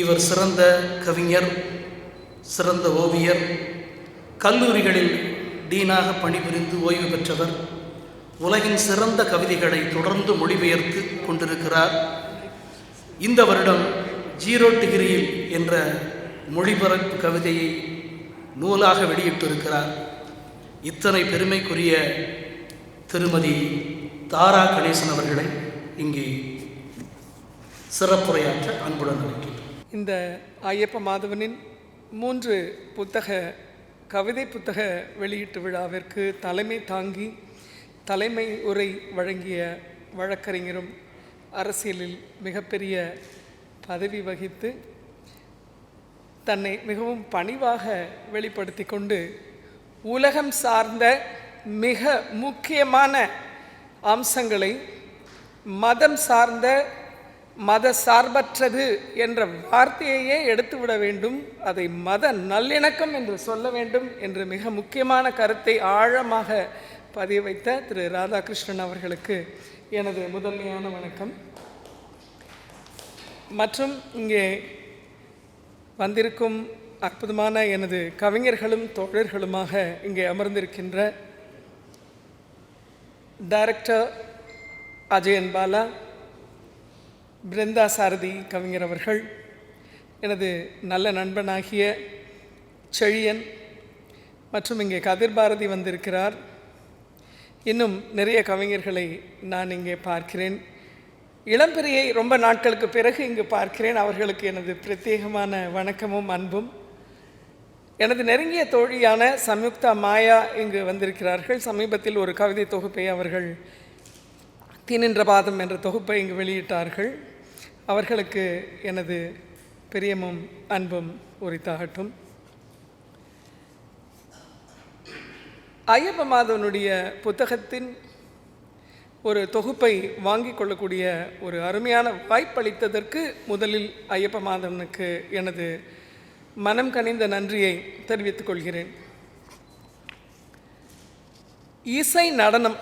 இவர் சிறந்த கவிஞர் சிறந்த ஓவியர் கல்லூரிகளில் டீனாக பணிபுரிந்து ஓய்வு பெற்றவர் உலகின் சிறந்த கவிதைகளை தொடர்ந்து மொழிபெயர்த்து கொண்டிருக்கிறார். இந்த வருடம் ஜீரோ டிகிரியில் என்ற மொழிபரப்பு கவிதையை நூலாக வெளியிட்டிருக்கிறார். இத்தனை பெருமைக்குரிய திருமதி தாரா கணேசன் அவர்களை இங்கே சிறப்புரையாற்ற அன்புடன் அழைக்கிறேன். இந்த ஐயப்ப மாதவனின் மூன்று புத்தக கவிதை புத்தக வெளியீட்டு விழாவிற்கு தலைமை தாங்கி தலைமை உரை வழங்கிய வழக்கறிஞரும் அரசியலில் மிகப்பெரிய பதவி வகித்து தன்னை மிகவும் பணிவாக வெளிப்படுத்தி கொண்டு உலகம் சார்ந்த மிக முக்கியமான அம்சங்களை மதம் சார்ந்த மத சார்பற்றது என்ற வார்த்தையையே எடுத்துவிட வேண்டும். அதை மத நல்லிணக்கம் என்று சொல்ல வேண்டும் என்று மிக முக்கியமான கருத்தை ஆழமாக பதிய வைத்த திரு ராதாகிருஷ்ணன் அவர்களுக்கு எனது முதன்மையான வணக்கம். மற்றும் இங்கே வந்திருக்கும் அற்புதமான எனது கவிஞர்களும் தோழர்களுமாக இங்கே அமர்ந்திருக்கின்ற டைரக்டர் அஜயன் பாலா பிருந்தா சாரதி கவிஞர் அவர்கள் எனது நல்ல நண்பனாகிய செழியன் மற்றும் இங்கே கதிர் பாரதி வந்திருக்கிறார். இன்னும் நிறைய கவிஞர்களை நான் இங்கே பார்க்கிறேன். இளம்பெரியை ரொம்ப நாட்களுக்கு பிறகு இங்கு பார்க்கிறேன். அவர்களுக்கு எனது பிரத்யேகமான வணக்கமும் அன்பும். எனது நெருங்கிய தோழியான சம்யுக்தா மாயா இங்கு வந்திருக்கிறார்கள். சமீபத்தில் ஒரு கவிதை தொகுப்பை அவர்கள் தினின்ற பாதம் என்ற தொகுப்பை இங்கு வெளியிட்டார்கள். அவர்களுக்கு எனது பிரியமும் அன்பும் உரித்தாகட்டும். ஐயப்ப மாதவனுடைய புத்தகத்தின் ஒரு தொகுப்பை வாங்கி கொள்ளக்கூடிய ஒரு அருமையான வாய்ப்பளித்ததற்கு முதலில் ஐயப்ப மாதவனுக்கு எனது மனம் கனிந்த நன்றியை தெரிவித்துக் கொள்கிறேன். இசை நடனம்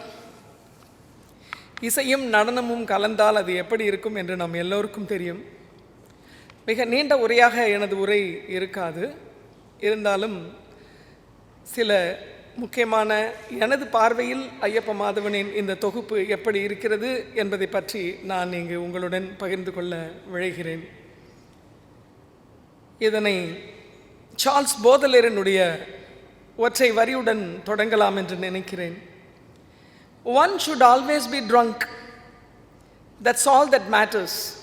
இசையும் நடனமும் கலந்தால் அது எப்படி இருக்கும் என்று நாம் எல்லோருக்கும் தெரியும். மிக நீண்ட உரையாக எனது உரை இருக்காது. இருந்தாலும் சில முக்கியமான எனது பார்வையில் ஐயப்ப மாதவனின் இந்த தொகுப்பு எப்படி இருக்கிறது என்பதை பற்றி நான் இங்கு உங்களுடன் பகிர்ந்து கொள்ள விழைகிறேன். இதனை சார்ல்ஸ் போதலரினுடைய ஒற்றை வரியுடன் தொடங்கலாம் என்று நினைக்கிறேன். One should always be drunk that's all that matters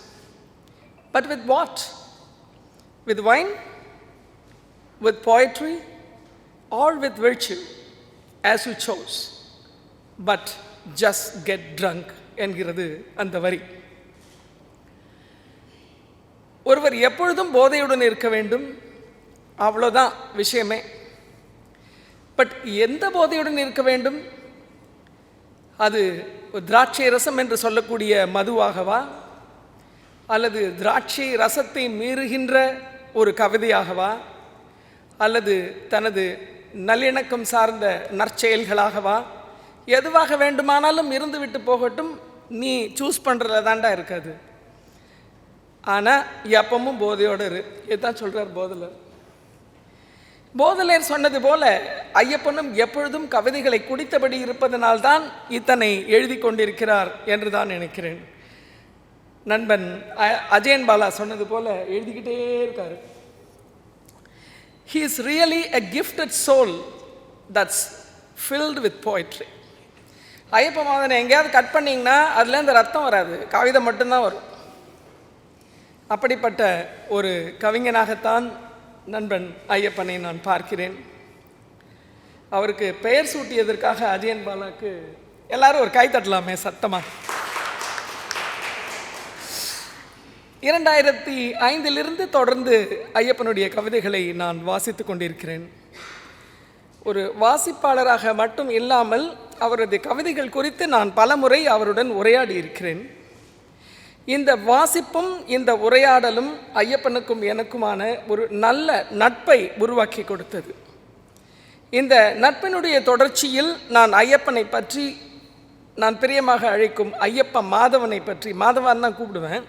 but with what with wine with poetry? Or with virtue? As you chose. But just get drunk என்கிறது அந்த வரி. ஒருவர் எப்பொழுதும் போதையுடன் இருக்க வேண்டும். அவ்வளோதான் விஷயமே. பட் எந்த போதையுடன் இருக்க வேண்டும்? அது திராட்சை ரசம் என்று சொல்லக்கூடிய மதுவாகவா? அல்லது திராட்சை ரசத்தை மீறுகின்ற ஒரு கவிதையாகவா? அல்லது தனது நல்லிணக்கம் சார்ந்த நற்செயல்களாகவா? எதுவாக வேண்டுமானாலும் இருந்துவிட்டு போகட்டும் நீ சூஸ் பண்ணுறதுல தாண்டா இருக்காது. ஆனால் எப்பவும் போதையோடு இரு. இதுதான் சொல்கிறார் போதலர். போதலேர் சொன்னது போல ஐயப்பனும் எப்பொழுதும் கவிதைகளை குடித்தபடி இருப்பதனால்தான் இத்தனை எழுதி கொண்டிருக்கிறார் என்று தான் நினைக்கிறேன். நண்பன் அ- அஜயன் பாலா சொன்னது போல எழுதிக்கிட்டே இருக்காரு. He is really a gifted soul that's filled with poetry Ayyappa Mathanai எங்கேயாவது கட் பண்ணிங்கன்னா அதுலேருந்து ரத்தம் வராது கவிதை மட்டும்தான் வரும். அப்படிப்பட்ட ஒரு கவிஞனாகத்தான் நண்பன் ஐயப்பனை நான் பார்க்கிறேன். அவருக்கு பெயர் சூட்டியதற்காக அஜயன் பாலாக்கு எல்லாரும் ஒரு கை தட்டலாமே சத்தமாக இரண்டாயிரத்தி ஐந்திலிருந்து தொடர்ந்து ஐயப்பனுடைய கவிதைகளை நான் வாசித்து கொண்டிருக்கிறேன். ஒரு வாசிப்பாளராக மட்டும் இல்லாமல் அவரது கவிதைகள் குறித்து நான் பலமுறை அவருடன் உரையாடி இருக்கிறேன். இந்த வாசிப்பும் இந்த உரையாடலும் ஐயப்பனுக்கும் எனக்குமான ஒரு நல்ல நட்பை உருவாக்கி கொடுத்தது. இந்த நட்பினுடைய தொடர்ச்சியில் நான் ஐயப்பனை பற்றி நான் பிரியமாக அழைக்கும் ஐயப்ப மாதவனை பற்றி மாதவான் தான் கூப்பிடுவேன்.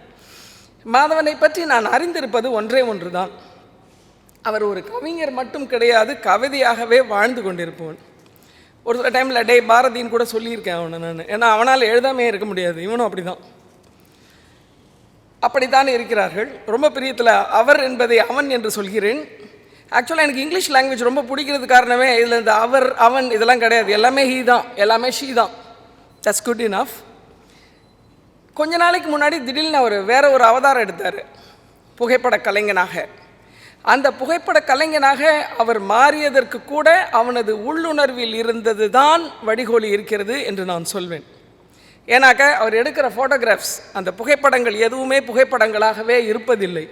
மாதவனை பற்றி நான் அறிந்திருப்பது ஒன்றே ஒன்று தான் அவர் ஒரு கவிஞர் மட்டும் கிடையாது கவிதையாகவே வாழ்ந்து கொண்டிருப்பவன். ஒரு சில டைமில் டே பாரதின்னு கூட சொல்லியிருக்கேன் அவனை நான். ஏன்னா அவனால் எழுதாமே இருக்க முடியாது. இவனும் அப்படிதான். அப்படித்தான் இருக்கிறார்கள். ரொம்ப பிரியத்தில் அவர் என்பதை அவன் என்று சொல்கிறேன். ஆக்சுவலாக எனக்கு இங்கிலீஷ் லாங்குவேஜ் ரொம்ப பிடிக்கிறது காரணமே இதில் இந்த அவர் அவன் இதெல்லாம் கிடையாது. எல்லாமே ஹீ தான். எல்லாமே ஷீ தான். தட்ஸ் குட் இனஃப் கொஞ்ச நாளைக்கு முன்னாடி திடீர்னு அவர் வேற ஒரு அவதாரம் எடுத்தார். புகைப்பட கலைஞனாக. அந்த புகைப்பட கலைஞனாக அவர் மாறியதற்கு கூட அவனது உள்ளுணர்வில் இருந்தது தான் வடிகோலி இருக்கிறது என்று நான் சொல்வேன். ஏன்னாக்க அவர் எடுக்கிற ஃபோட்டோகிராஃப்ஸ் அந்த புகைப்படங்கள் எதுவுமே புகைப்படங்களாகவே இருப்பதில்லை.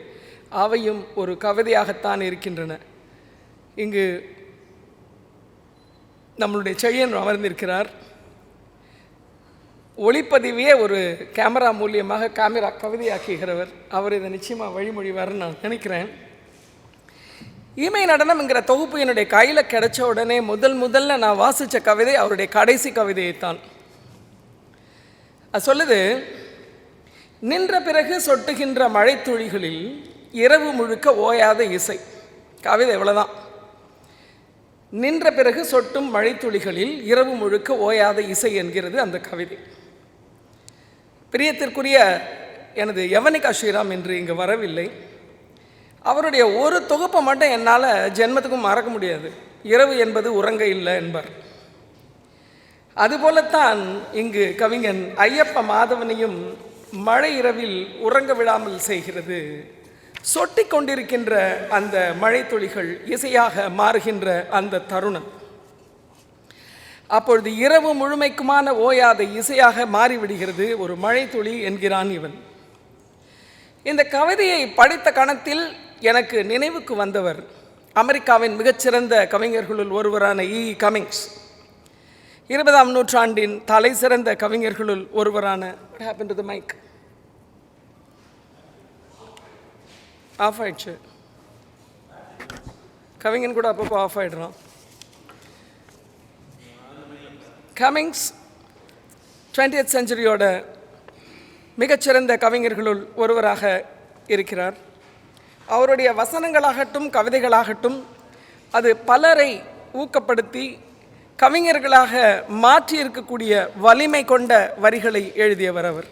அவையும் ஒரு கவிதையாகத்தான் இருக்கின்றன. இங்கு நம்மளுடைய செழியன் அமர்ந்திருக்கிறார். ஒளிப்பதிவையே ஒரு கேமரா மூலியமாக கேமரா கவிதையாக்குகிறவர். அவர் இதை நிச்சயமாக வழிமொழிவார்னு நான் நினைக்கிறேன். இமை நடனம்ங்கிற தொகுப்பு என்னுடைய கையில் கிடைச்ச உடனே முதல் முதல்ல நான் வாசித்த கவிதை அவருடைய கடைசி கவிதையைத்தான். அது சொல்லுது நின்ற பிறகு சொட்டுகின்ற மழைத்துளிகளில் இரவு முழுக்க ஓயாத இசை. கவிதை இவ்வளோதான் நின்ற பிறகு சொட்டும் மழைத்துளிகளில் இரவு முழுக்க ஓயாத இசை என்கிறது அந்த கவிதை. பிரியத்திற்குரிய எனது யவனிகா ஸ்ரீராம் என்று இங்கு வரவில்லை. அவருடைய ஒரு தொகுப்பை மட்டும் என்னால் ஜென்மத்துக்கும் மறக்க முடியாது. இரவு என்பது உறங்க இல்லை என்பார். அதுபோலத்தான் இங்கு கவிஞன் ஐயப்ப மாதவனையும் மழை இரவில் உறங்க விடாமல் செய்கிறது. சொட்டி கொண்டிருக்கின்ற அந்த மழை துளிகள் இசையாக மாறுகின்ற அந்த தருணம். அப்பொழுது இரவு முழுமைக்குமான ஓயாத இசையாக மாறிவிடுகிறது ஒரு மழை துளி என்கிறான் இவன். இந்த கவிதையை படித்த கணத்தில் எனக்கு நினைவுக்கு வந்தவர். அமெரிக்காவின் மிகச்சிறந்த கவிஞர்களுள் ஒருவரான e. இ கமிங்ஸ் இருபதாம் நூற்றாண்டின் தலை சிறந்த கவிஞர்களுள் ஒருவரான happen to the mic off ஆயிடுச்சு. கவிஞன் கூட அப்பப்போ ஆஃப் ஆயிடுறான். கமிங்ஸ் 20th செஞ்சுரியோட மிகச்சிறந்த கவிஞர்களுள் ஒருவராக இருக்கிறார். அவருடைய வசனங்களாகட்டும் கவிதைகளாகட்டும் அது பலரை ஊக்கப்படுத்தி கவிஞர்களாக மாற்றி இருக்கக்கூடிய வலிமை கொண்ட வரிகளை எழுதியவர் அவர்.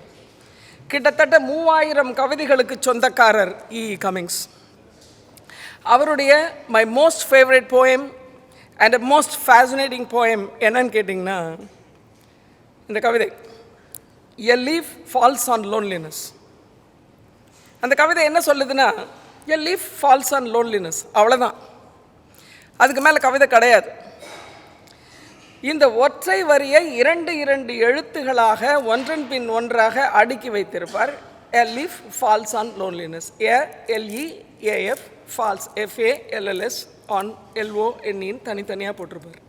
கிட்டத்தட்ட மூவாயிரம் கவிதைகளுக்கு சொந்தக்காரர் e. இ கமிங்ஸ் அவருடைய my most favourite poem and most fascinating poem என்னன்னு கேட்டிங்கன்னா இந்த கவிதை a leaf falls on loneliness அந்த கவிதை என்ன சொல்லுதுன்னா a leaf falls on loneliness அவ்வளோதான் அதுக்கு மேலே கவிதை கிடையாது. இந்த ஒற்றை வரியை இரண்டு இரண்டு எழுத்துகளாக ஒன்றன் பின் ஒன்றாக அடுக்கி வைத்திருப்பார். A leaf falls on loneliness A L E A F falls F A L L S on L O எண்ணின் தனித்தனியாக போட்டிருப்பார்.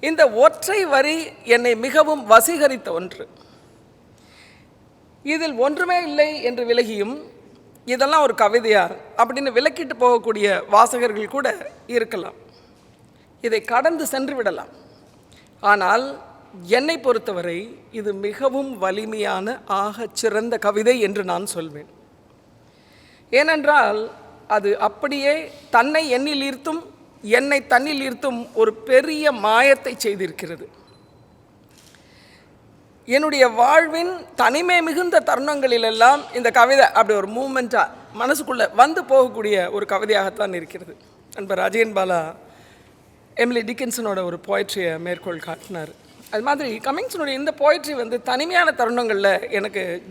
இந்த ஒற்றை வரி என்னை மிகவும் வசீகரித்த ஒன்று. இதில் ஒன்றுமே இல்லை என்று விலகியும் இதெல்லாம் ஒரு கவிதையா? அப்படின்னு விலக்கிட்டு போகக்கூடிய வாசகர்கள் கூட இருக்கலாம். இதை கடந்து சென்று விடலாம். ஆனால் என்னை பொறுத்தவரை இது மிகவும் வலிமையான ஆகச் சிறந்த கவிதை என்று நான் சொல்வேன். ஏனென்றால் அது அப்படியே தன்னை எண்ணில் ஈர்த்தும் என்னை தன்னில் ஈர்த்தும் ஒரு பெரிய மாயத்தை செய்திருக்கிறது. என்னுடைய வாழ்வின் தனிமை மிகுந்த தருணங்களிலெல்லாம் இந்த கவிதை அப்படி ஒரு மூமெண்ட்டாக மனசுக்குள்ளே வந்து போகக்கூடிய ஒரு கவிதையாகத்தான் இருக்கிறது. நண்பர் ராஜேன் பாலா எம்லி டிக்கின்சனோட ஒரு போய்ட்ரியை மேற்கோள் காட்டினார். அது மாதிரி கமிங்ஸனுடைய இந்த போய்ட்ரி வந்து தனிமையான தருணங்களில் எனக்கு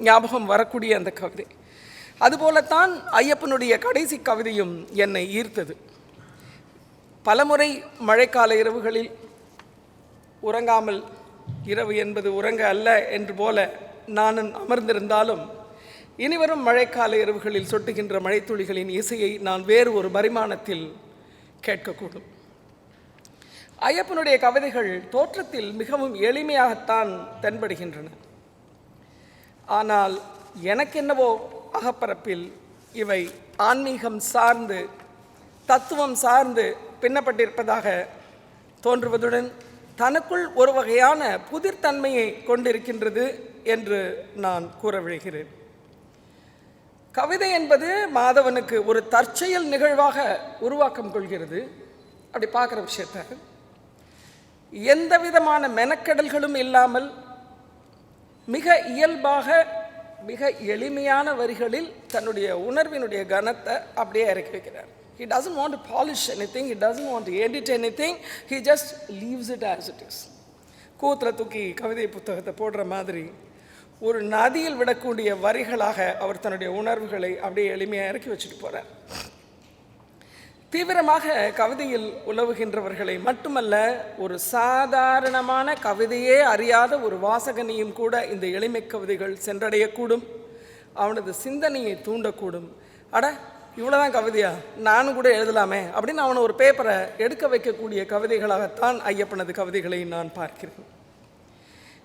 ஞாபகம் வரக்கூடிய அந்த கவிதை. அதுபோலத்தான் ஐயப்பனுடைய கடைசி கவிதையும் என்னை ஈர்த்தது. பலமுறை மழைக்கால இரவுகளில் உறங்காமல் இரவு என்பது உறங்க அல்ல என்று போல நான் அமர்ந்திருந்தாலும் இனிவரும் மழைக்கால இரவுகளில் சொட்டுகின்ற மழைத்துளிகளின் இசையை நான் வேறு ஒரு பரிமாணத்தில் கேட்கக்கூடும். ஐயப்பனுடைய கவிதைகள் தோற்றத்தில் மிகவும் எளிமையாகத்தான் தென்படுகின்றன. ஆனால் எனக்கென்னவோ அகப்பரப்பில் இவை ஆன்மீகம் சார்ந்து தத்துவம் சார்ந்து பின்னப்பட்டிருப்பதாக தோன்றுவதுடன் தனக்குள் ஒரு வகையான புதிர்த்தன்மையை கொண்டிருக்கின்றது என்று நான் கூற விழுகிறேன். கவிதை என்பது மாதவனுக்கு ஒரு தற்செயல் நிகழ்வாக உருவாக்கம் கொள்கிறது. அப்படி பார்க்குற விஷயத்த எந்த விதமான மெனக்கெடல்களும் இல்லாமல் மிக இயல்பாக மிக எளிமையான வரிகளில் தன்னுடைய உணர்வினுடைய கனத்தை அப்படியே இறக்கி வைக்கிறார். He doesn't want to polish anything he he want to edit anything he just leaves it as it is கூத்தில் தூக்கி கவிதை புத்தகத்தை போடுற மாதிரி ஒரு நதியில் விடக்கூடிய வரிகளாக அவர் தன்னுடைய உணர்வுகளை அப்படியே எளிமையாக இறக்கி வச்சுட்டு போகிறார் தீவிரமாக கவிதையில் உலவுகின்றவர்களை மட்டுமல்ல ஒரு சாதாரணமான கவிதையே அறியாத ஒரு வாசகனையும் கூட இந்த எளிமை கவிதைகள் சென்றடையக்கூடும். அவனது சிந்தனையை தூண்டக்கூடும். அட இவ்வளோதான் கவிதையா? நானும் கூட எழுதலாமே அப்படின்னு அவனை ஒரு பேப்பரை எடுக்க வைக்கக்கூடிய கவிதைகளாகத்தான் ஐயப்பனது கவிதைகளை நான் பார்க்கிறேன்.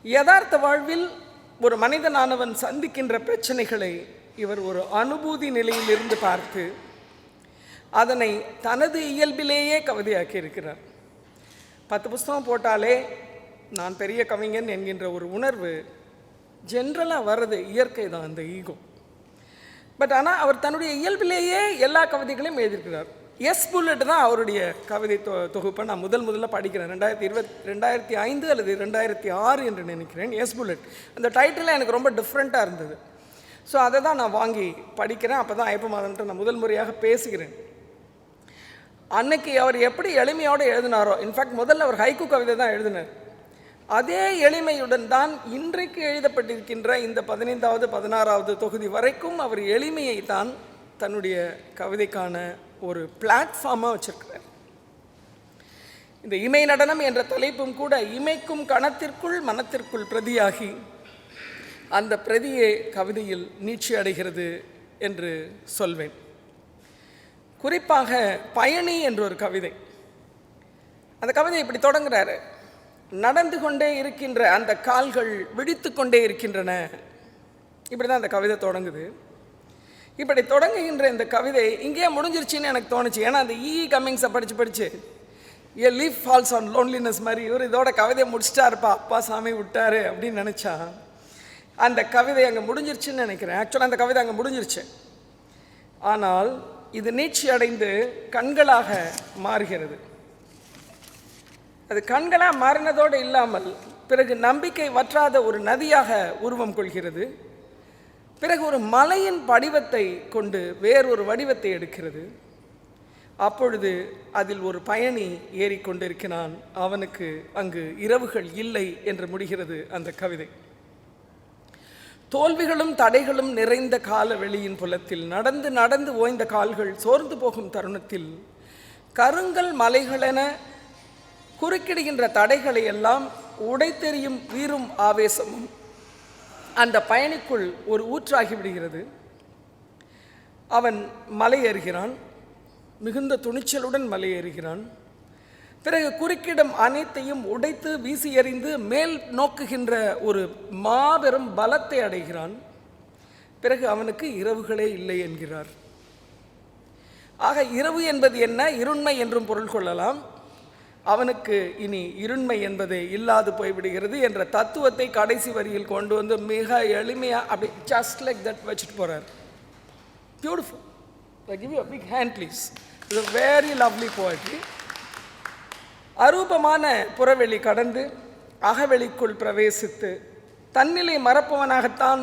யதார்த்த வாழ்வில் ஒரு மனிதனானவன் சந்திக்கின்ற பிரச்சனைகளை இவர் ஒரு அனுபூதி நிலையிலிருந்து பார்த்து அதனை தனது இயல்பிலேயே கவிதையாக்கி இருக்கிறார் பத்து புஸ்தகம் போட்டாலே நான் பெரிய கவிஞன் என்கின்ற ஒரு உணர்வு ஜென்ரலாக வர்றது இயற்கை தான் அந்த ஈகோ பட் ஆனால் அவர் தன்னுடைய இயல்பிலேயே எல்லா கவிதைகளையும் எழுதியிருக்கிறார். எஸ் புல்லட் தான் அவருடைய கவிதை தொ தொகுப்பை நான் முதல் முதல்ல படிக்கிறேன். ரெண்டாயிரத்தி இருபத் ரெண்டாயிரத்தி ஐந்து அல்லது ரெண்டாயிரத்தி ஆறு என்று நினைக்கிறேன் எஸ் புல்லட் அந்த டைட்டில் எனக்கு ரொம்ப டிஃப்ரெண்ட்டாக இருந்தது. ஸோ அதை தான் நான் வாங்கி படிக்கிறேன். அப்போ தான் ஐப்பமாதன்ட்டு நான் முதல் முறையாக பேசுகிறேன். அன்னைக்கு அவர் எப்படி எளிமையோடு எழுதினாரோ இன்ஃபேக்ட் முதல்ல அவர் ஹைக்கு கவிதை தான் எழுதினார். அதே எளிமையுடன் தான் இன்றைக்கு எழுதப்பட்டிருக்கின்ற இந்த பதினைந்தாவது பதினாறாவது தொகுதி வரைக்கும் அவர் எளிமையை தான் தன்னுடைய கவிதைக்கான ஒரு பிளாட்ஃபார்மாக வச்சிருக்கிறார். இந்த இமை நடனம் என்ற தலைப்பும் கூட இமைக்கும் கணத்திற்குள் மனத்திற்குள் பிரதியாகி அந்த பிரதியே கவிதையில் நீட்சி அடைகிறது என்று சொல்வேன். குறிப்பாக பயணி என்ற ஒரு கவிதை. அந்த கவிதை இப்படி தொடங்குறாரு. நடந்து கொண்டே இருக்கின்ற அந்த கால்கள் விழித்து கொண்டே இருக்கின்றன. இப்படி தான் அந்த கவிதை தொடங்குது. இப்படி தொடங்குகின்ற இந்த கவிதை இங்கேயே முடிஞ்சிருச்சுன்னு எனக்கு தோணுச்சு. ஏன்னா அந்த e இ கம்மிங்ஸை படித்து படித்து a leaf falls on loneliness மாதிரி இவர் இதோட கவிதையை முடிச்சிட்டாருப்பா. அப்பா சாமி விட்டாரு அப்படின்னு நினச்சா அந்த கவிதை அங்கே முடிஞ்சிருச்சுன்னு நினைக்கிறேன். ஆக்சுவலாக அந்த கவிதை அங்கே முடிஞ்சிருச்சு. ஆனால் இது நீட்சி அடைந்து கண்களாக மாறுகிறது. அது கண்களாக மாறினதோடு இல்லாமல் பிறகு நம்பிக்கை வற்றாத ஒரு நதியாக உருவம் கொள்கிறது. பிறகு ஒரு மலையின் படிவத்தை கொண்டு வேறொரு வடிவத்தை எடுக்கிறது. அப்பொழுது அதில் ஒரு பயணி ஏறிக்கொண்டிருக்கிறான். அவனுக்கு அங்கு இரவுகள் இல்லை என்று முடிகிறது அந்த கவிதை. தோல்விகளும் தடைகளும் நிறைந்த கால வெளியின் புலத்தில் நடந்து நடந்து ஓய்ந்த கால்கள் சோர்ந்து போகும் தருணத்தில் கருங்கல் மலைகளென குறுக்கிடுகின்ற தடைகளை எல்லாம் உடைத்தெறியும் வீரும் ஆவேசமும் அந்த பயணிக்குள் ஒரு ஊற்றாகிவிடுகிறது அவன் மலை ஏறுகிறான் மிகுந்த துணிச்சலுடன் மலை ஏறுகிறான் பிறகு குறுக்கிடம் அனைத்தையும் உடைத்து வீசி எறிந்து மேல் நோக்குகின்ற ஒரு மாபெரும் பலத்தை அடைகிறான். பிறகு அவனுக்கு இரவுகளே இல்லை என்கிறார். ஆக இரவு என்பது என்ன? இருண்மை என்றும் பொருள் கொள்ளலாம். அவனுக்கு இனி இருண்மை என்பதே இல்லாது போய்விடுகிறது என்ற தத்துவத்தை கடைசி வரியில் கொண்டு வந்து மிக எளிமையாக அப்படி ஜஸ்ட் லைக் தட் வச்சுட்டு போகிறார் beautiful I give you big hand please இது வெரி லவ்லி போய்ட்ரி அரூபமான புறவெளி கடந்து அகவெளிக்குள் பிரவேசித்து தன்னிலை மறப்பவனாகத்தான்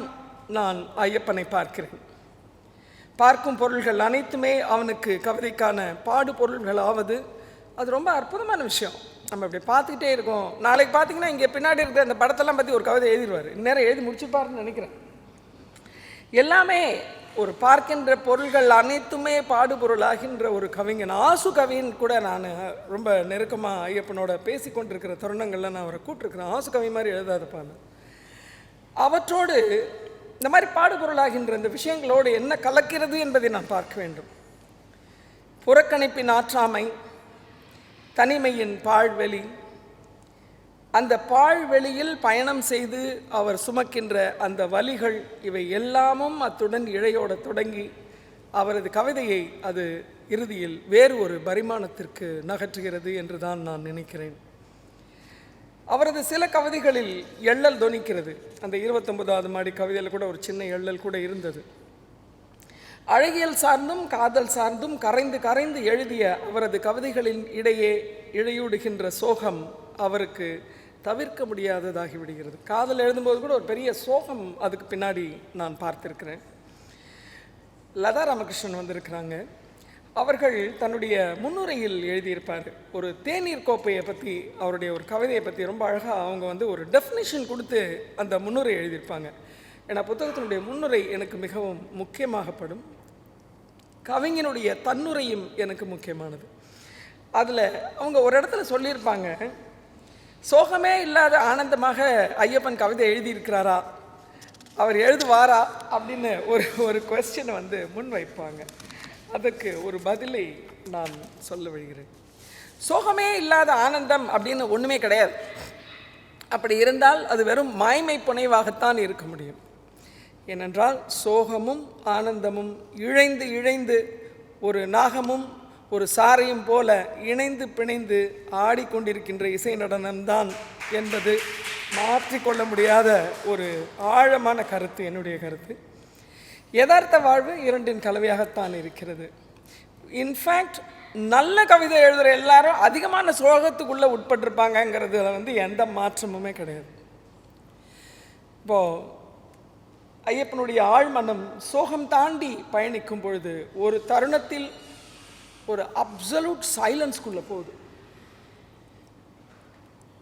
நான் ஐயப்பனை பார்க்கிறேன். பார்க்கும் பொருள்கள் அனைத்துமே அவனுக்கு கவிதைக்கான பாடு பொருள்களாவது அது ரொம்ப அற்புதமான விஷயம். நம்ம இப்படி பார்த்துக்கிட்டே இருக்கோம். நாளைக்கு பார்த்தீங்கன்னா இங்கே பின்னாடி இருக்கிற அந்த படத்தெல்லாம் பற்றி ஒரு கவிதை எழுதிடுவார். இந்நேரம் எழுதி முடிச்சுப்பாருன்னு நினைக்கிறேன். எல்லாமே ஒரு பார்க்கின்ற பொருள்கள் அனைத்துமே பாடுபொருளாகின்ற ஒரு கவிஞன் ஆசு கவின்னு கூட நான் ரொம்ப நெருக்கமாக ஐயப்பனோட பேசி கொண்டிருக்கிற தருணங்களில் நான் அவரை கூப்பிட்டுருக்கிறேன். ஆசு கவி மாதிரி எழுதாதப்பான்னு அவற்றோடு இந்த மாதிரி பாடுபொருளாகின்ற இந்த விஷயங்களோடு என்ன கலக்கிறது என்பதை நான் பார்க்க வேண்டும். புறக்கணிப்பின் ஆற்றாமை தனிமையின் பாழ்வெளி அந்த பாழ்வெளியில் பயணம் செய்து அவர் சுமக்கின்ற அந்த வலிகள் இவை எல்லாமும் அத்துடன் இழையோட தொடங்கி அவரது கவிதையை அது இறுதியில் வேறு ஒரு பரிமாணத்திற்கு நகற்றுகிறது என்று தான் நான் நினைக்கிறேன். அவரது சில கவிதைகளில் எள்ளல் தொனிக்கிறது அந்த இருபத்தொன்பதாவது மாடி கவிதையில் கூட ஒரு சின்ன எள்ளல் கூட இருந்தது. அழகியல் சார்ந்தும் காதல் சார்ந்தும் கரைந்து கரைந்து எழுதிய அவரது கவிதைகளின் இடையே இழையூடுகின்ற சோகம் அவருக்கு தவிர்க்க முடியாததாகி விடுகிறது காதல் எழுதும்போது கூட ஒரு பெரிய சோகம் அதுக்கு பின்னாடி நான் பார்த்துருக்கிறேன். லதா ராமகிருஷ்ணன் வந்திருக்கிறாங்க. அவர்கள் தன்னுடைய முன்னுரையில் எழுதியிருப்பார். ஒரு தேநீர் கோப்பையை பற்றி அவருடைய ஒரு கவிதையை பற்றி ரொம்ப அழகாக அவங்க வந்து ஒரு டெஃபினிஷன் கொடுத்து அந்த முன்னுரை எழுதியிருப்பாங்க. ஏன்னா புத்தகத்தினுடைய முன்னுரை எனக்கு மிகவும் முக்கியமாகப்படும். கவிஞனுடைய தன்னுரையும் எனக்கு முக்கியமானது. அதில் அவங்க ஒரு இடத்துல சொல்லியிருப்பாங்க சோகமே இல்லாத ஆனந்தமாக ஐயப்பன் கவிதை எழுதியிருக்கிறாரா? அவர் எழுதுவாரா? அப்படின்னு ஒரு ஒரு கொஸ்டினை வந்து முன் வைப்பாங்க. அதுக்கு ஒரு பதிலை நான் சொல்ல விழுகிறேன் சோகமே இல்லாத ஆனந்தம் அப்படின்னு ஒன்றுமே கிடையாது. அப்படி இருந்தால் அது வெறும் மாய்மை புனைவாகத்தான் இருக்க முடியும். ஏனென்றால் சோகமும் ஆனந்தமும் இழைந்து இழைந்து ஒரு நாகமும் ஒரு சாரையும் போல இணைந்து பிணைந்து ஆடிக்கொண்டிருக்கின்ற இசை நடனம்தான் என்பது மாற்றிக்கொள்ள முடியாத ஒரு ஆழமான கருத்து என்னுடைய கருத்து. யதார்த்த வாழ்வு இரண்டின் கலவையாகத்தான் இருக்கிறது. இன்ஃபேக்ட் நல்ல கவிதை எழுதுகிற எல்லாரும் அதிகமான சோகத்துக்குள்ளே உட்பட்டிருப்பாங்கங்கிறதுல வந்து எந்த மாற்றமுமே கிடையாது. இப்போது ஐயப்பனுடைய ஆழ்மனம் சோகம் தாண்டி பயணிக்கும் பொழுது ஒரு தருணத்தில் ஒரு அப்சல்யூட் சைலன்ஸ்குள்ளே போகுது.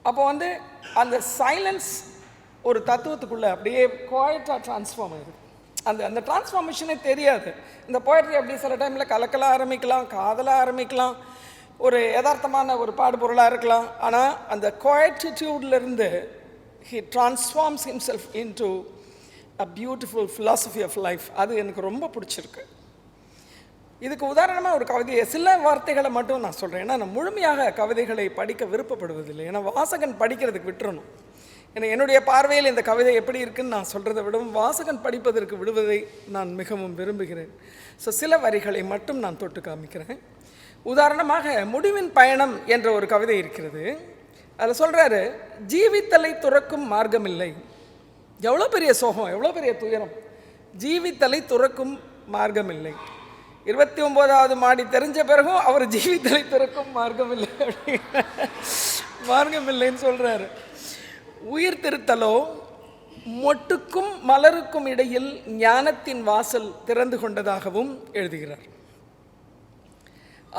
அப்போ வந்து அந்த சைலன்ஸ் ஒரு தத்துவத்துக்குள்ளே அப்படியே குவாய்ட்டாக ட்ரான்ஸ்ஃபார்ம் ஆகுது அந்த அந்த டிரான்ஸ்ஃபார்மேஷனே தெரியாது. இந்த போய்ட்ரி அப்படி சில டைமில் கலக்கல ஆரம்பிக்கலாம் காதலாக ஆரம்பிக்கலாம் ஒரு யதார்த்தமான ஒரு பாடுபொருளாக இருக்கலாம். ஆனால் அந்த குவாய்டிடியூட்லேருந்து he transforms himself into a beautiful philosophy of life அது எனக்கு ரொம்ப பிடிச்சிருக்கு. இதுக்கு உதாரணமாக ஒரு கவிதையை சில வார்த்தைகளை மட்டும் நான் சொல்கிறேன் ஏன்னா நான் முழுமையாக கவிதைகளை படிக்க விருப்பப்படுவதில்லை. ஏன்னா வாசகன் படிக்கிறதுக்கு விட்டுறணும். ஏன்னா என்னுடைய பார்வையில் இந்த கவிதை எப்படி இருக்குன்னு நான் சொல்கிறத விடவும் வாசகன் படிப்பதற்கு விடுவதை நான் மிகவும் விரும்புகிறேன். ஸோ சில வரிகளை மட்டும் நான் தொட்டு காமிக்கிறேன். உதாரணமாக முடிவின் பயணம் என்ற ஒரு கவிதை இருக்கிறது. அதில் சொல்கிறாரு ஜீவித்தலை துறக்கும் மார்க்கமில்லை. எவ்வளோ பெரிய சோகம் எவ்வளோ பெரிய துயரம். ஜீவித்தலை துறக்கும் மார்க்கமில்லை. இருபத்தி ஒம்போதாவது மாடி தெரிஞ்ச பிறகும் அவர் ஜீவித்தலை திறக்கும் மார்க்கம் இல்லை மார்க்கம் இல்லைன்னு சொல்கிறாரு உயிர் திருத்தலோ மொட்டுக்கும் மலருக்கும் இடையில் ஞானத்தின் வாசல் திறந்து கொண்டதாகவும் எழுதுகிறார்.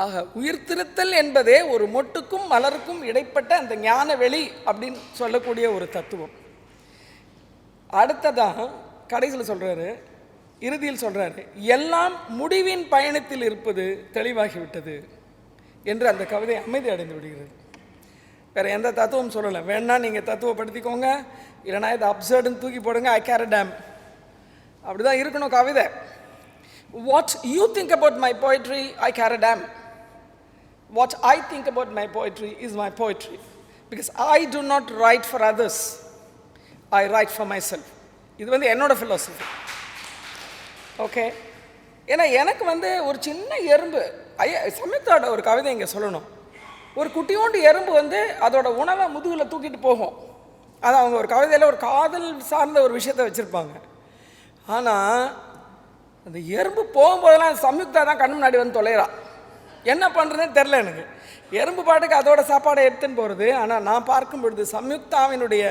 ஆக உயிர் திருத்தல் என்பதே ஒரு மொட்டுக்கும் மலருக்கும் இடைப்பட்ட அந்த ஞான வெளி அப்படின்னு சொல்லக்கூடிய ஒரு தத்துவம். அடுத்ததாக கடைசியில் சொல்கிறாரு இறுதியில் சொல்கிறாரு எல்லாம் முடிவின் பயணத்தில் இருப்பது தெளிவாகிவிட்டது என்று அந்த கவிதை அமைதி அடைந்து விடுகிறது. வேறு எந்த தத்துவம் சொல்லலை. வேணா நீங்கள் தத்துவப்படுத்திக்கோங்க. இல்லைனா இதை அப்சர்டுன்னு தூக்கி போடுங்க. ஐ கேர டேம் அப்படி தான் இருக்கணும் கவிதை. What you think about my poetry I care damn what I think about my poetry is my poetry because I do not write for others I write for myself இது வந்து என்னோட philosophy okay ஏன்னா எனக்கு வந்து ஒரு சின்ன எறும்பு ஐயா சமயத்தோட ஒரு கவிதை இங்கே சொல்லணும். ஒரு குட்டியோண்டு எறும்பு வந்து அதோட உணவை முதுகில் தூக்கிட்டு போகும். அது அவங்க ஒரு கவிதையில் ஒரு காதல் சார்ந்த ஒரு விஷயத்தை வச்சுருப்பாங்க. ஆனால் அந்த எறும்பு போகும்போதெல்லாம் சம்யுக்தா தான் கண் முன்னாடி வந்து தொலைகிறான் என்ன பண்ணுறதுன்னு தெரில எனக்கு. எறும்பு பாட்டுக்கு அதோட சாப்பாடை எடுத்துன்னு போகிறது ஆனால் நான் பார்க்கும் பொழுது சம்யுக்தாவினுடைய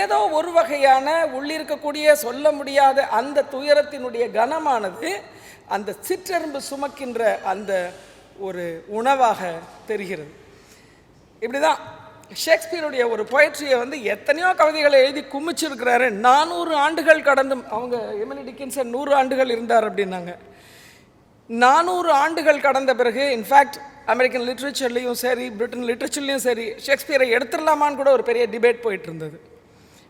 ஏதோ ஒரு வகையான உள்ளிருக்கக்கூடிய சொல்ல முடியாத அந்த துயரத்தினுடைய கனமானது அந்த சிற்றெரும்பு சுமக்கின்ற அந்த ஒரு உணவாக தெரிகிறது. இப்படி தான் ஷேக்ஸ்பியருடைய ஒரு பொயட்ரியை வந்து எத்தனையோ கவிதைகளை எழுதி குமிச்சிருக்கிறாரு. நானூறு ஆண்டுகள் கடந்தும் அவங்க எமிலி டிக்கின்சன் நூறு ஆண்டுகள் இருந்தார் அப்படின்னாங்க. நானூறு ஆண்டுகள் கடந்த பிறகு இன்ஃபேக்ட் அமெரிக்கன் லிட்ரேச்சர்லேயும் சரி பிரிட்டன் லிட்ரேச்சர்லேயும் சரி ஷேக்ஸ்பியரை எடுத்துடலாமான்னு கூட ஒரு பெரிய டிபேட் போயிட்டு இருந்தது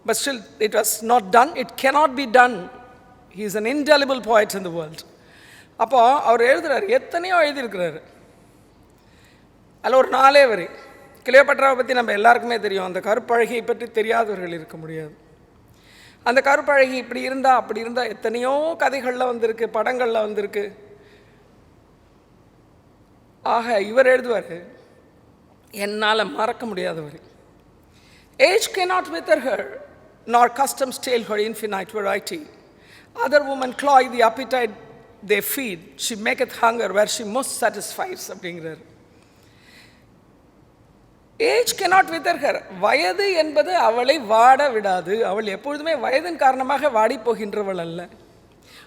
but still it was not done it cannot be done he is an indelible poet in the world அப்போ அவர் எழுதுறாரு எத்தனையோ எழுதியிருக்கிறாரு. அதில் ஒரு நாலே வரி. கிளியோபட்ராவை பற்றி நம்ம எல்லாருக்குமே தெரியும். அந்த கருப்பழகியை பற்றி தெரியாதவர்கள் இருக்க முடியாது. அந்த கருப்பழகி இப்படி இருந்தால் அப்படி இருந்தால் எத்தனையோ கதைகளில் வந்திருக்கு படங்களில் வந்திருக்கு. ஆக இவர் எழுதுவார் என்னால் மறக்க முடியாதவர். Age cannot wither her nor customs tail her infinite variety other women cloy the appetite they feed she make maketh hunger where she most satisfies அப்படிங்கிறார் ஏஜ் கெனாட் வித்தர்கர் வயது என்பது அவளை வாட விடாது. அவள் எப்பொழுதுமே வயதின் காரணமாக வாடி போகின்றவள் அல்ல.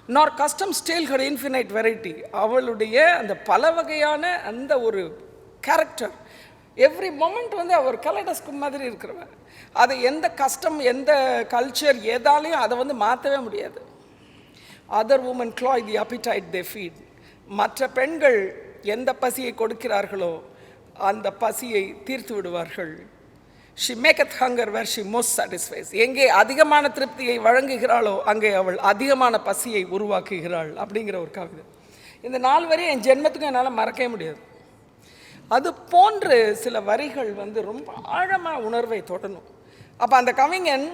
நார் கஸ்டம் ஸ்டேல் இன்ஃபினைட் வெரைட்டி அவளுடைய அந்த பல வகையான அந்த ஒரு கேரக்டர் எவ்ரி மொமெண்ட் வந்து அவர் கலடஸ்கு மாதிரி இருக்கிறவன் அதை எந்த கஸ்டம் எந்த கல்ச்சர் எதாலையும் அதை வந்து மாற்றவே முடியாது. Other women cloy the appetite they feed மற்ற பெண்கள் எந்த பசியை கொடுக்கிறார்களோ அந்த பசியை தீர்த்து விடுவார்கள். She maketh hunger where she most satisfies எங்கே அதிகமான திருப்தியை வழங்குகிறாளோ அங்கே அவள் அதிகமான பசியை உருவாக்குகிறாள் அப்படிங்கிற ஒரு கவிதை. இந்த நாலு வரி என் ஜென்மத்துக்கும் என்னால் மறக்கவே முடியாது. அது போன்று சில வரிகள் வந்து ரொம்ப ஆழமாக உணர்வை தொடணும். அப்போ அந்த கவிஞன்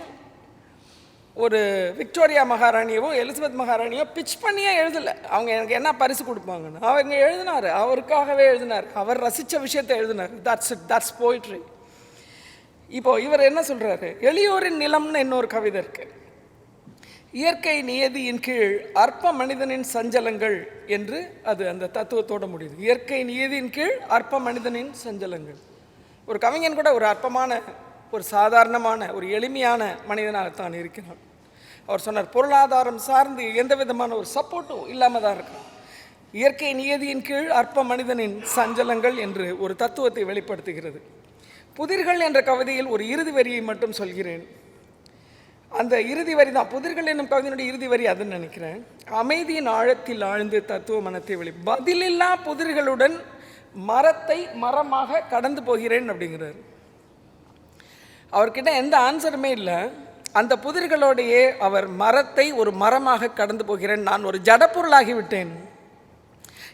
ஒரு விக்டோரியா மகாராணியவோ எலிசபெத் மகாராணியோ பிச் பண்ணியே எழுதலை. அவங்க எனக்கு என்ன பரிசு கொடுப்பாங்கன்னு. அவங்க எழுதினார். அவருக்காகவே எழுதினார். அவர் ரசித்த விஷயத்தை எழுதினார். தட்ஸ் தட்ஸ் போயிட்ரி இப்போ இவர் என்ன சொல்கிறாரு எளியோரின் நிலம்னு இன்னொரு கவிதை இருக்கு. இயற்கை நியதியின் கீழ் அற்ப மனிதனின் சஞ்சலங்கள் என்று அது அந்த தத்துவத்தோட முடியுது. இயற்கை நியதியின் கீழ் அற்ப மனிதனின் சஞ்சலங்கள். ஒரு கவிஞன் கூட ஒரு அற்பமான ஒரு சாதாரணமான ஒரு எளிமையான மனிதனாகத்தான் இருக்கிறான். அவர் சொன்னார் பொருளாதாரம் சார்ந்து எந்த விதமான ஒரு சப்போர்ட்டும் இல்லாமல் தான் இருக்கும் இயற்கை நியதியின் கீழ் அற்ப மனிதனின் சஞ்சலங்கள் என்று ஒரு தத்துவத்தை வெளிப்படுத்துகிறது. புதிர்கள் என்ற கவிதையில் ஒரு இறுதி வரியை மட்டும் சொல்கிறேன். அந்த இறுதி வரி தான். புதிர்கள் என்னும் கவிதையினுடைய இறுதி வரி அதுன்னு நினைக்கிறேன். அமைதியின் ஆழத்தில் ஆழ்ந்து தத்துவ மனத்தை வெளி பதிலில்லா புதிர்களுடன் மரத்தை மரமாக கடந்து போகிறேன் அப்படிங்கிறார். அவர்கிட்ட எந்த ஆன்சருமே இல்லை. அந்த புதிர்களோடையே அவர் மரத்தை ஒரு மரமாக கடந்து போகிறேன். நான் ஒரு ஜடப்பொருளாகிவிட்டேன்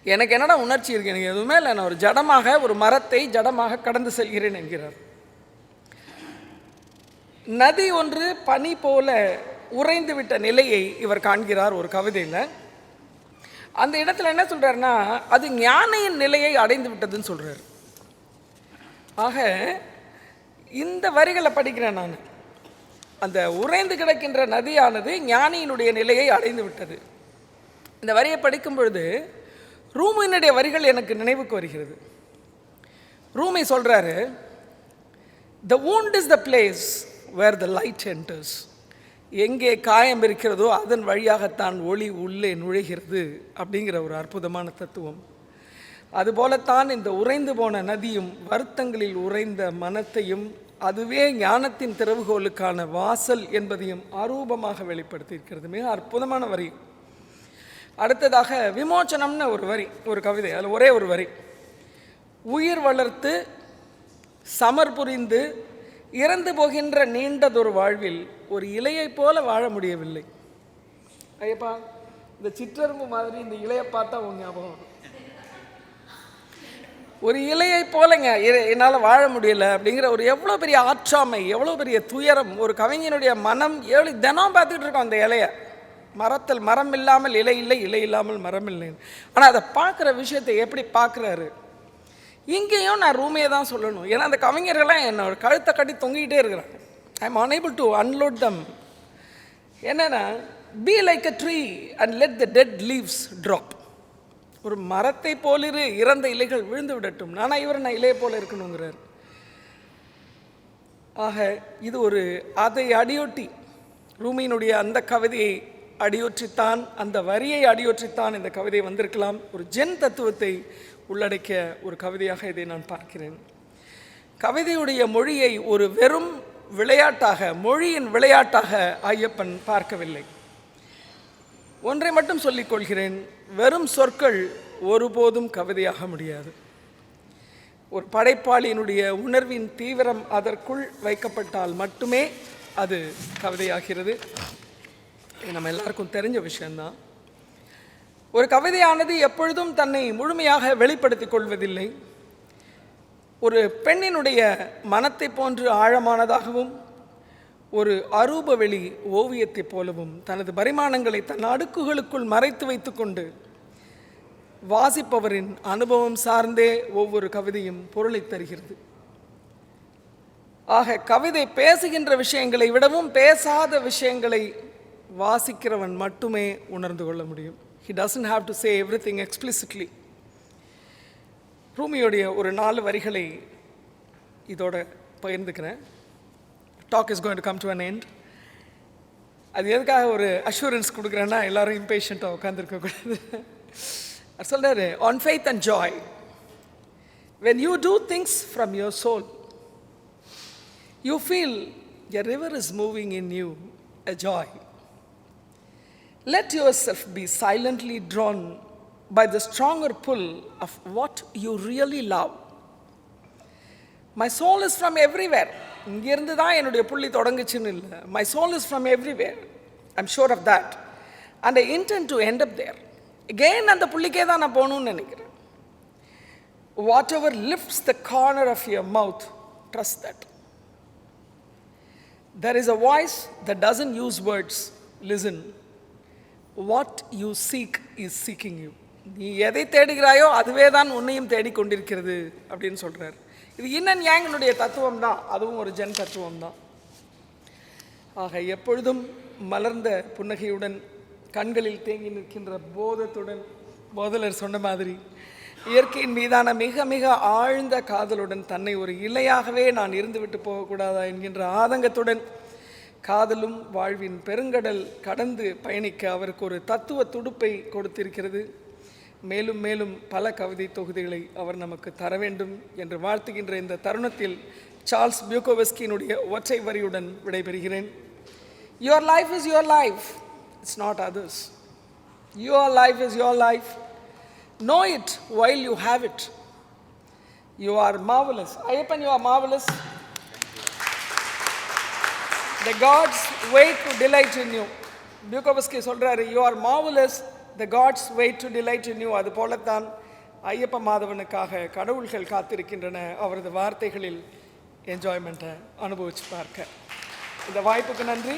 எனக்கு என்னடா உணர்ச்சி இருக்கு? எனக்கு எதுவுமே இல்லை. நான் ஒரு ஜடமாக ஒரு மரத்தை ஜடமாக கடந்து செல்கிறேன் என்கிறார். நதி ஒன்று பனி போல உறைந்து விட்ட நிலையை இவர் காண்கிறார் ஒரு கவிதையில். அந்த இடத்துல என்ன சொல்கிறாருன்னா அது ஞானையின் நிலையை அடைந்து விட்டதுன்னு சொல்கிறார் ஆக இந்த வரிகளை படிக்கிறேன் நான். அந்த உறைந்து கிடக்கின்ற நதியானது ஞானியினுடைய நிலையை அடைந்து விட்டது. இந்த வரியை படிக்கும் பொழுது ரூமினுடைய வரிகள் எனக்கு நினைவுக்கு வருகிறது. ரூமை சொல்கிறாரு the wound is the place where the light enters எங்கே காயம் இருக்கிறதோ அதன் வழியாகத்தான் ஒளி உள்ளே நுழைகிறது அப்படிங்கிற ஒரு அற்புதமான தத்துவம். அதுபோலத்தான் இந்த உறைந்து போன நதியும் வருத்தங்களில் உறைந்த மனத்தையும் அதுவே ஞானத்தின் திறவுகோலுக்கான வாசல் என்பதையும் அரூபமாக வெளிப்படுத்தியிருக்கிறது. மிக அற்புதமான வரி. அடுத்ததாக விமோச்சனம்னு ஒரு வரி ஒரு கவிதை அதில் ஒரே ஒரு வரி. உயிர் வளர்த்து சமர் புரிந்து இறந்து போகின்ற நீண்டதொரு வாழ்வில் ஒரு இலையைப் போல வாழ முடியவில்லை. ஐயப்பா இந்த சிற்றரும்பு மாதிரி இந்த இலையை பார்த்தா உன் ஞாபகம் ஒரு இலையை போலங்க என்னால் வாழ முடியல அப்படிங்கிற ஒரு எவ்வளோ பெரிய ஆற்றாமை எவ்வளோ பெரிய துயரம் ஒரு கவிஞனுடைய மனம் எவ்வளோ தினம் பார்த்துக்கிட்டு இருக்கோம் அந்த இலையை. மரத்தில் மரம் இல்லாமல் இலை இல்லை இலை இல்லாமல் மரம் இல்லைன்னு ஆனால் அதை பார்க்குற விஷயத்தை எப்படி பார்க்குறாரு? இங்கேயும் நான் ரூமையை தான் சொல்லணும். ஏன்னா அந்த கவிஞர்கள்லாம் என்னோட கழுத்தை கட்டி தொங்கிக்கிட்டே இருக்கிறாங்க. I am unable to unload them என்னென்னா be like a tree and let the dead leaves drop ஒரு மரத்தை போலிரு இறந்த இலைகள் விழுந்து விடட்டும். நானா இவர் நான் இலையை போல இருக்கணுங்கிறார். ஆக இது ஒரு அதை அடியொட்டி. ரூமியினுடைய அந்த கவிதையை அடியொற்றித்தான் அந்த வரியை அடியொற்றித்தான் இந்த கவிதை வந்திருக்கலாம். ஒரு ஜென் தத்துவத்தை உள்ளடக்கிய ஒரு கவிதையாக இதை நான் பார்க்கிறேன். கவிதையுடைய மொழியை ஒரு வெறும் விளையாட்டாக மொழியின் விளையாட்டாக ஐயப்பன் பார்க்கவில்லை. ஒன்றை மட்டும் சொல்லிக் கொள்கிறேன். வெறும் சொற்கள் ஒருபோதும் கவிதையாக முடியாது. ஒரு படைப்பாளியினுடைய உணர்வின் தீவிரம் அதற்குள் வைக்கப்பட்டால் மட்டுமே அது கவிதையாகிறது. இது நம்ம எல்லாருக்கும் தெரிஞ்ச விஷயம்தான். ஒரு கவிதையானது எப்பொழுதும் தன்னை முழுமையாக வெளிப்படுத்தி கொள்வதில்லை. ஒரு பெண்ணினுடைய மனத்தை போன்று ஆழமானதாகவும் ஒரு அரூப வெளி ஓவியத்தைப் போலவும் தனது பரிமாணங்களை தன் அடுக்குகளுக்குள் மறைத்து வைத்துக்கொண்டு வாசிப்பவரின் அனுபவம் சார்ந்தே ஒவ்வொரு கவிதையும் பொருளை தருகிறது. ஆக கவிதை பேசுகின்ற விஷயங்களை விடவும் பேசாத விஷயங்களை வாசிக்கிறவன் மட்டுமே உணர்ந்து கொள்ள முடியும். He doesn't have to say everything explicitly ரூமியோடைய ஒரு நாலு வரிகளை இதோட பகிர்ந்துக்கிறேன். Talk is going to come to an end அது எதுக்காக ஒரு அஷூரன்ஸ் கொடுக்குறேன்னா எல்லாரும் இம்பேஷண்ட்டாக உட்காந்துருக்கக்கூடாது அவர் சொல்கிறாரு on faith and joy when you do things from your soul you feel a river is moving in you a joy Let yourself be silently drawn by the stronger pull of what you really love. My soul is from everywhere இங்கேருந்து தான் என்னுடைய புள்ளி தொடங்குச்சுன்னு இல்லை. My soul is from everywhere I'm sure of that and I intend to end up there again அந்த புள்ளிக்கே தான் நான் போகணும்னு நினைக்கிறேன். Whatever lifts the corner of your mouth trust that There is a voice that doesn't use words. Listen. What you seek is seeking you நீ எதை தேடுகிறாயோ அதுவே தான் உன்னையும் தேடிக்கொண்டிருக்கிறது அப்படின்னு சொல்கிறார் இது இன்னன் யாங்கனுடைய தத்துவம் தான் அதுவும் ஒரு ஜென் தத்துவம் தான் ஆக எப்பொழுதும் மலர்ந்த புன்னகையுடன் கண்களில் தேங்கி நிற்கின்ற போதத்துடன் போதலர் சொன்ன மாதிரி இயற்கையின் மீதான மிக மிக ஆழ்ந்த காதலுடன் தன்னை ஒரு இலையாகவே நான் இருந்துவிட்டு போகக்கூடாதா என்கின்ற ஆதங்கத்துடன் காதலும் வாழ்வின் பெருங்கடல் கடந்து பயணிக்க அவருக்கு ஒரு தத்துவ துடுப்பை கொடுத்திருக்கிறது. மேலும் மேலும் பல கவிதை தொகுதிகளை அவர் நமக்கு தர வேண்டும் என்று வாழ்த்துகின்ற இந்த தருணத்தில் சார்ல்ஸ் பியூகோவெஸ்கியினுடைய ஒற்றை வரியுடன் விடைபெறுகிறேன். Your life is your life it's not others your life is your life know it while you have it you are marvellous Ayyappan you are marvellous The gods wait to delight in you. Bukowski சொல்கிறாரு you are marvellous the gods wait to delight in you அது போலத்தான் ஐயப்ப மாதவனுக்காக கடவுள்கள் காத்திருக்கின்றன அவரது வார்த்தைகளில் என்ஜாய்மெண்ட்டை அனுபவிச்சு பார்க்க. இந்த வாய்ப்புக்கு நன்றி.